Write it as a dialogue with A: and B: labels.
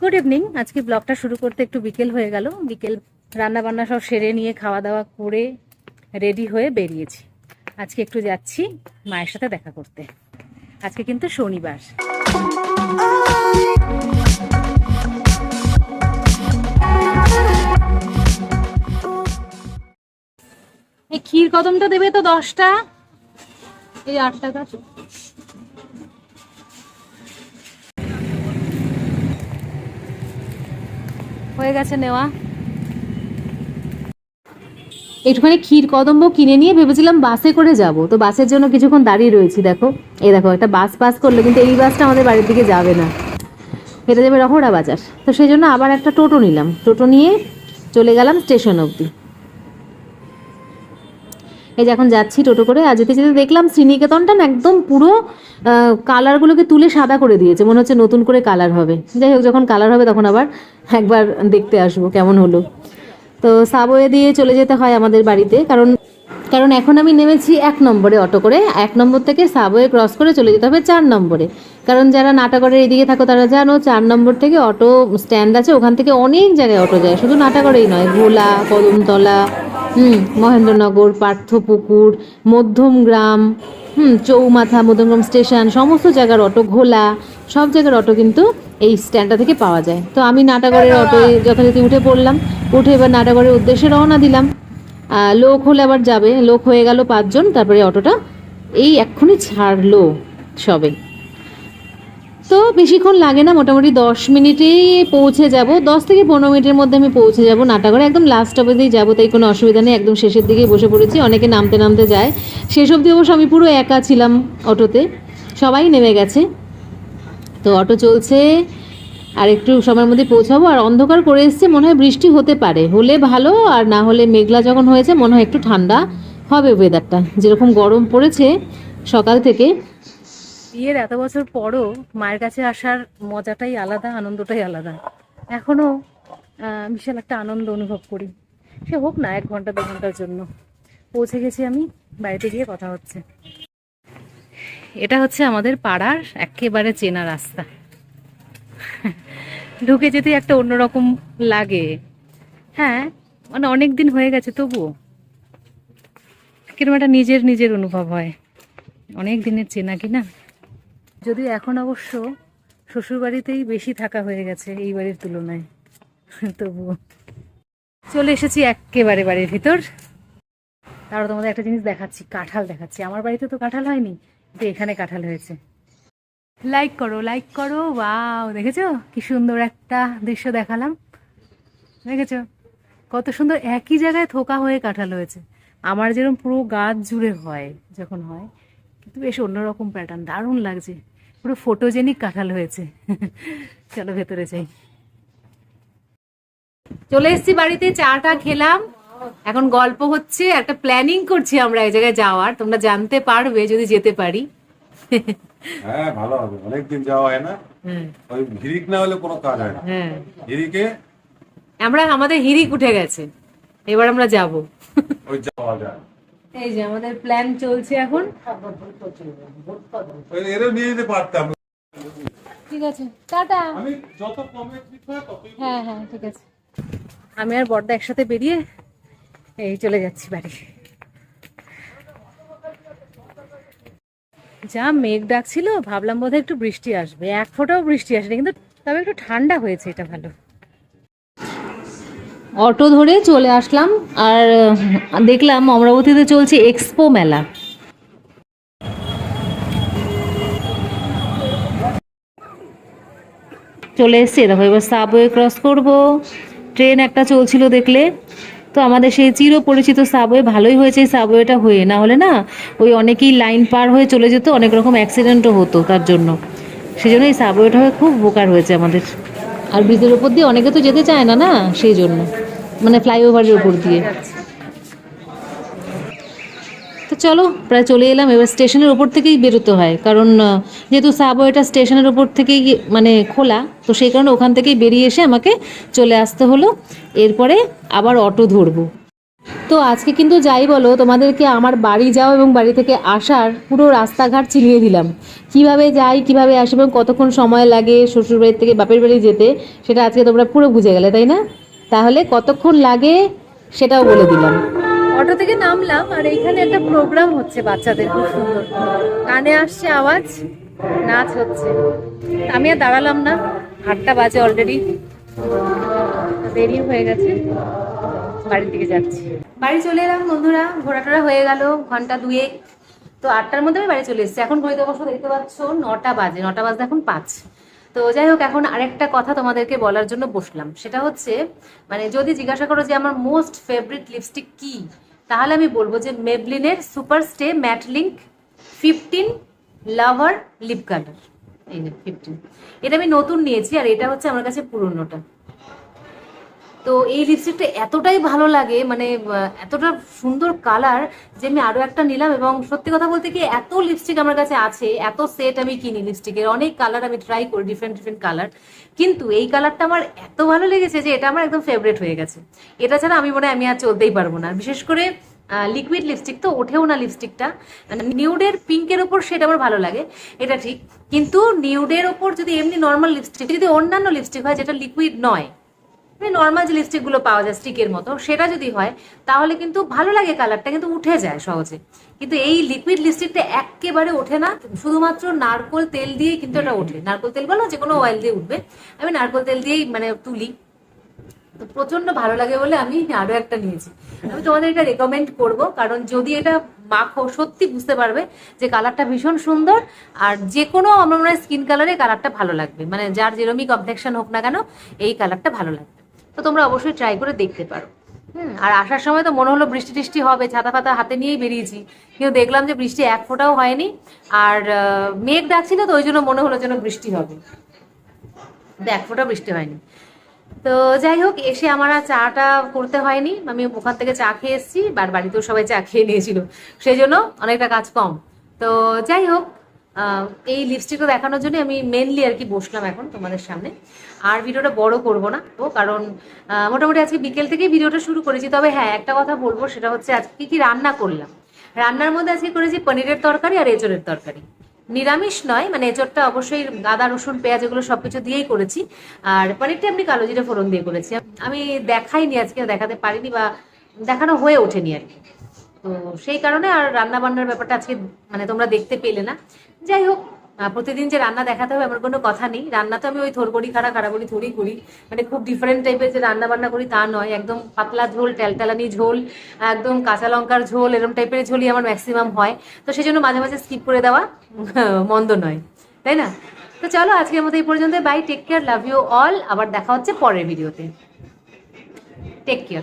A: Good evening আজকে ব্লগটা শুরু করতে একটু বিকেল হয়ে গেল। বিকেল রান্না বান্না সব সেরে নিয়ে খাওয়া দাওয়া করে রেডি হয়ে বেরিয়েছি। আজকে একটু যাচ্ছি মায়ের সাথে দেখা করতে। আজকে কিন্তু শনিবার। এই ক্ষীর কদমটা দেবে তো দশটা। এই আট টাকা গেছে নেওয়া। একটুখানি ক্ষীর কদম্ব কিনে নিয়ে ভেবেছিলাম বাসে করে যাব। তো বাসের জন্য কিছুক্ষণ দাঁড়িয়ে রয়েছি, দেখো। এই দেখো, একটা বাস পাস করল কিন্তু এই বাসটা আমাদের বাড়ির দিকে যাবে না। এটা যাবে রহড়া বাজার। তো সেই জন্য আবার একটা টোটো নিলাম। টোটো নিয়ে চলে গেলাম স্টেশন অবধি। এই যে এখন যাচ্ছি টোটো করে, আর যেতে যেতে দেখলাম শ্রীনিকেতনটা না একদম পুরো কালারগুলোকে তুলে সাদা করে দিয়েছে। মনে হচ্ছে নতুন করে কালার হবে। যাই হোক, যখন কালার হবে তখন আবার একবার দেখতে আসব কেমন হলো। তো সাবওয়ে দিয়ে চলে যেতে হয় আমাদের বাড়িতে, কারণ কারণ এখন আমি নেমেছি এক নম্বরে অটো করে। এক নম্বর থেকে সাবওয়ে ক্রস করে চলে যেতে হবে চার নম্বরে। কারণ যারা নাটাগড়ের এদিকে থাকো, তারা জানো চার নম্বর থেকে অটো স্ট্যান্ড আছে, ওখান থেকে অনেক জায়গায় অটো যায়। শুধু নাটাগড়েই নয় ভোলা কদমতলা, হুম, মহেন্দ্রনগর, পার্থপুকুর, মধ্যমগ্রাম, হুম, চৌমাথা, মধ্যমগ্রাম স্টেশন, সমস্ত জায়গার অটো, ঘোলা, সব জায়গার অটো কিন্তু এই স্ট্যান্ডটা থেকে পাওয়া যায়। তো আমি নাটাগড়ের অটোয় যথারীতি উঠে পড়লাম, উঠে এবার নাটাগড়ের উদ্দেশ্যে রওনা দিলাম। লোক হলে আবার যাবে, লোক হয়ে গেল পাঁচজন, তারপরে অটোটা এই এক্ষুনি ছাড়লো সবে। তো বেশিক্ষণ লাগে না, মোটামুটি দশ মিনিটেই পৌঁছে যাব। দশ থেকে পনেরো মিনিটের মধ্যে আমি পৌঁছে যাব নাটাগড়ে। একদম লাস্ট অবধিই যাব, তাই কোনো অসুবিধা নেই। একদম শেষের দিকেই বসে পড়েছি। অনেকে নামতে নামতে যায়। শেষ অবধি অবশ্য আমি পুরো একা ছিলাম অটোতে। সবাই নেমে গেছে। তো অটো চলছে, আর একটু সময়ের মধ্যে পৌঁছাবো। আর অন্ধকার করে এসছে, মনে হয় বৃষ্টি হতে পারে। হলে ভালো, আর না হলে মেঘলা যখন হয়েছে, মনে হয় একটু ঠান্ডা হবে ওয়েদারটা যেরকম গরম পড়েছে সকাল থেকে। বিয়ের এত বছর পরও মায়ের কাছে আসার মজাটাই আলাদা, আনন্দটাই আলাদা। এখনও বিশাল একটা আনন্দ অনুভব করি। সে হোক না, এক ঘণ্টা, দু ঘণ্টার জন্য। পৌঁছে গেছি আমি, বাড়িতে গিয়ে কথা হচ্ছে। এটা হচ্ছে আমাদের পাড়ার একেবারে চেনা রাস্তা। ঢুকে যেতে একটা অন্যরকম লাগে। হ্যাঁ মানে অনেক দিন হয়ে গেছে তবুও। কীরকম একটা নিজের নিজের অনুভব হয়। অনেক দিনের চেনা কি না যদিও এখন অবশ্য শ্বশুরবাড়িতেই বেশি থাকা হয়ে গেছে এই বাড়ির তুলনায়। তবুও। চলে এসেছি একেবারে বাড়ির ভিতর। তারও তোমাদের একটা জিনিস দেখাচ্ছি, কাঁঠাল দেখাচ্ছি। আমার বাড়িতে তো কাঁঠাল হয়নি, কিন্তু এখানে কাঁঠাল হয়েছে। লাইক করো লাইক করো ওয়াও দেখেছ? কি সুন্দর একটা দৃশ্য দেখালাম। দেখেছ? কত সুন্দর একই জায়গায় থোকা হয়ে কাঁঠাল হয়েছে। আমার যেরকম পুরো গাছ জুড়ে হয়, যখন হয়, কিন্তু বেশ অন্যরকম প্যাটার্ন দারুণ লাগছে। পুরো ফটোজেনিক কাঁঠাল হয়েছে। চলো ভেতরে যাই। চলে এসেছি বাড়িতে চাটা খেলাম। এখন গল্প হচ্ছে একটা প্ল্যানিং করছি আমরা এই জায়গায় যাওয়ার। তোমরা জানতে পারবে যদি যেতে পারি।
B: হ্যাঁ ভালো হবে। অনেকদিন যাওয়া হয় না। ওই ভিরিক না হলে কোনো কাজ হয় না।
A: হ্যাঁ।
B: ভিরিকে
A: আমরা আমাদের হিরিক উঠে গেছে। এবার আমরা যাব।
B: ওই যাওয়া যায়।
A: এই যে আমাদের প্ল্যান চলছে এখন।
B: এরও নিয়ে যেতে পারতাম।
A: ঠিক আছে টাটা।
B: আমি যত কমে ততই
A: হ্যাঁ হ্যাঁ ঠিক আছে। আমি আর বর্দা একসাথে বেরিয়ে এই চলে যাচ্ছি বাড়ি। যা মেঘ ডাকছিল ভাবলাম বোধহয় একটু বৃষ্টি আসবে। এক ফোঁটাও বৃষ্টি আসেনি কিন্তু তবে একটু ঠান্ডা হয়েছে এটা ভালো। অটো ধরে চলে আসলাম আর দেখলাম অমরাবতীতে চলছে এক্সপো মেলা। চলে এসছে দেখো, এবার সাবওয়ে ক্রস করব। ট্রেন একটা চলছিল দেখলে। তো আমাদের সেই চির পরিচিত সাবওয়ে ভালোই হয়েছে এই সাবওয়েটা হয়ে। না হলে না, ওই অনেকেই লাইন পার হয়ে চলে যেত, অনেক রকম অ্যাক্সিডেন্টও হতো তার জন্য। সেই জন্য এই সাবওয়েটা হয়ে খুব উপকার হয়েছে আমাদের। আর ব্রিজের উপর দিয়ে অনেকে তো যেতে চায় না না? সেই জন্য। মানে ফ্লাইওভারের উপর দিয়ে। তো চলো, প্রায় চলে এলাম। এবার স্টেশনের উপর থেকেই বেরোতে হয়। কারণ যেহেতু সাবওয়েটা স্টেশনের উপর থেকেই মানে খোলা, তো সেই কারণে ওখান থেকেই বেরিয়ে এসে আমাকে চলে আসতে হলো। এরপরে আবার অটো ধরবো। তো আজকে কিন্তু যাই বলো, তোমাদেরকে আমার বাড়ি যাও এবং বাড়ি থেকে আসার পুরো রাস্তাঘাট চিনিয়ে দিলাম। কীভাবে যাই, কীভাবে আসি এবং কতক্ষণ সময় লাগে শ্বশুর বাড়ি থেকে বাপের বাড়ি যেতে, সেটা আজকে তোমরা পুরো বুঝে গেলে, তাই না? তাহলে কতক্ষণ লাগে সেটাও বলে দিলাম। অটো থেকে নামলাম আর এইখানে একটা প্রোগ্রাম হচ্ছে বাচ্চাদের খুব সুন্দর। কানে আসছে আওয়াজ, নাচ হচ্ছে। আমি আর দাঁড়ালাম না, আটটা বাজে অলরেডি দেরি হয়ে গেছে। বাড়ির দিকে যাচ্ছি। বাড়ি চলে এলাম বন্ধুরা, ঘোরাটোরা হয়ে গেল ঘণ্টা দুয়েক। তো আটটার মধ্যে আমি বাড়ি চলে এসেছি। এখন ঘড়িতে অবশ্য দেখতে পাচ্ছ, নটা বাজে নটা বাজে এখন পাঁচ। তো যাই হোক, এখন আরেকটা কথা তোমাদেরকে বলার জন্য বসলাম। সেটা হচ্ছে মানে যদি জিজ্ঞাসা করো যে আমার মোস্ট ফেভারিট লিপস্টিক কি, তাহলে আমি বলব যে মেবলিনের super stay matte ink fifteen lover lip colour এই ফিফটিন এটা আমি নতুন নিয়েছি আর এটা হচ্ছে আমার কাছে পুরনোটা। তো এই লিপস্টিকটা এতটাই ভালো লাগে মানে এতটা সুন্দর কালার যে আমি আরও একটা নিলাম এবং সত্যি কথা বলতে কি এত লিপস্টিক আমার কাছে আছে, এত সেট আমি কিনি লিপস্টিকের অনেক কালার আমি ট্রাই করি ডিফারেন্ট ডিফারেন্ট কালার কিন্তু এই কালারটা আমার এত ভালো লেগেছে যে এটা আমার একদম ফেভারিট হয়ে গেছে। এটা ছাড়া আমি মনে আমি আর চলতেই পারব না। বিশেষ করে লিকুইড লিপস্টিক তো ওঠেও না লিপস্টিকটা মানে নিউডের পিঙ্কের ওপর সেটা আমার ভালো লাগে, এটা ঠিক। কিন্তু নিউডের ওপর যদি এমনি নর্মাল লিপস্টিক যদি অন্যান্য লিপস্টিক হয় যেটা লিকুইড নয় নর্মাল যে লিপস্টিকগুলো পাওয়া যায় স্টিকের মতো সেটা যদি হয় তাহলে কিন্তু ভালো লাগে কালারটা কিন্তু উঠে যায় সহজে। কিন্তু এই লিকুইড লিপস্টিকটা একেবারে ওঠে না শুধুমাত্র নারকোল তেল দিয়েই কিন্তু এটা ওঠে। নারকোল তেল বলো যে কোনো অয়েল দিয়ে উঠবে। আমি নারকোল তেল দিয়েই মানে তুলি। তো প্রচণ্ড ভালো লাগে বলে আমি আরও একটা নিয়েছি। আমি তোমাদের এটা রেকমেন্ড করব কারণ যদি এটা মাখো সত্যি বুঝতে পারবে যে কালারটা ভীষণ সুন্দর আর যে কোনো আমার মনে হয় স্কিন কালারে কালারটা ভালো লাগবে। মানে যার যেরমই কমপ্লেকশন হোক না কেন এই কালারটা ভালো লাগবে। তো তোমরা অবশ্যই ট্রাই করে দেখতে পারো। হুম, আর আসার সময় তো মনে হলো বৃষ্টি টিষ্টি হবে, ছাতা পাতা হাতে নিয়েই বেরিয়েছি। কিন্তু দেখলাম যে বৃষ্টি এক ফোঁটাও হয়নি, আর মেঘ ডাকছিল তো ওই জন্য মনে হলো যেন বৃষ্টি হবে। এক ফোঁটা বৃষ্টি হয়নি। তো যাই হোক, এসে আমার আর চাটা করতে হয়নি। আমি ওখান থেকে চা খেয়ে এসেছি বাড়িতেও সবাই চা খেয়ে নিয়েছিল। সেই জন্য অনেকটা কাজ কম। তো যাই হোক এই লিপস্টিকটা দেখানোর জন্য আমি মেনলি আর কি বসলাম এখন তোমাদের সামনে। আর ভিডিওটা বড় করব না তো, কারণ মোটামুটি আজকে বিকেল থেকেই ভিডিওটা শুরু করেছি। তবে হ্যাঁ একটা কথা বলব, সেটা হচ্ছে আজকে কি রান্না করলাম। রান্নার মধ্যে আজকে করেছি পনিরের তরকারি আর এঁচড়ের তরকারি। নিরামিষ নয় মানে এঁচড়টা অবশ্যই আদা, রসুন, পেঁয়াজ এগুলো সবকিছু দিয়েই করেছি। আর পনিরটা এমনি কালো জিরে ফোড়ন দিয়ে করেছি। আমি দেখাইনি আজকে, দেখাতে পারিনি বা দেখানো হয়ে ওঠেনি আর কি। তো সেই কারণে আর রান্না বান্নার ব্যাপারটা আজকে মানে তোমরা দেখতে পেলে না। যাই হোক প্রতিদিন যে রান্না দেখাতে হবে এমন কোনো কথা নেই। রান্না তো আমি ওই থরকড়ি খাড়া খাড়াবড়ি থরি করি। মানে খুব ডিফারেন্ট টাইপের যে রান্না বান্না করি তা নয়। একদম পাতলা ঝোল টেলটেলানি ঝোল, একদম কাঁচা লঙ্কার ঝোল এরকম টাইপের ঝোলই আমার ম্যাক্সিমাম হয়। তো সেই জন্য মাঝে মাঝে স্কিপ করে দেওয়া মন্দ নয়। তাই না? তো চলো আজকের মতো এই পর্যন্ত bye take care love you all আবার দেখা হচ্ছে পরের ভিডিওতে টেক কেয়ার